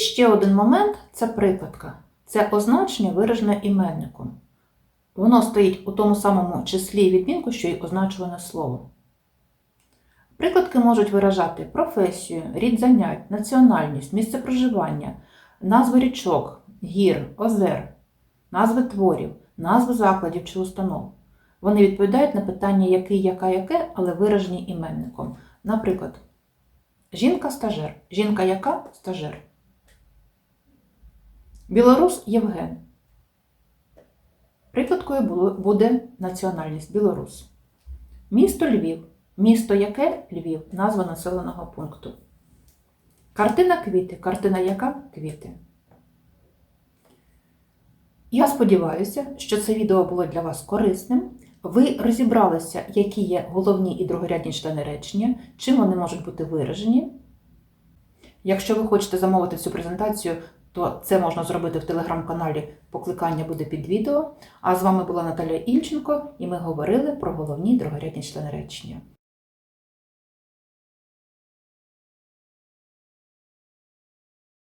ще один момент це прикладка. Це означення виражене іменником. Воно стоїть у тому самому числі відмінку, що й означуване слово. Прикладки можуть виражати професію, рід занять, національність, місце проживання, назви річок, гір, озер, назви творів, назви закладів чи установ. Вони відповідають на питання який, яка, яке, але виражені іменником. Наприклад, жінка-стажер. Жінка яка стажер. Білорус Євген. Прикладкою буде національність білорус. Місто Львів. Місто яке Львів, назва населеного пункту. Картина квіти. Картина яка квіти. Я сподіваюся, що це відео було для вас корисним. Ви розібралися, які є головні і другорядні члени речення, чим вони можуть бути виражені. Якщо ви хочете замовити цю презентацію, то це можна зробити в телеграм-каналі. Покликання буде під відео. А з вами була Наталя Ільченко, і ми говорили про головні другорядні члени речення.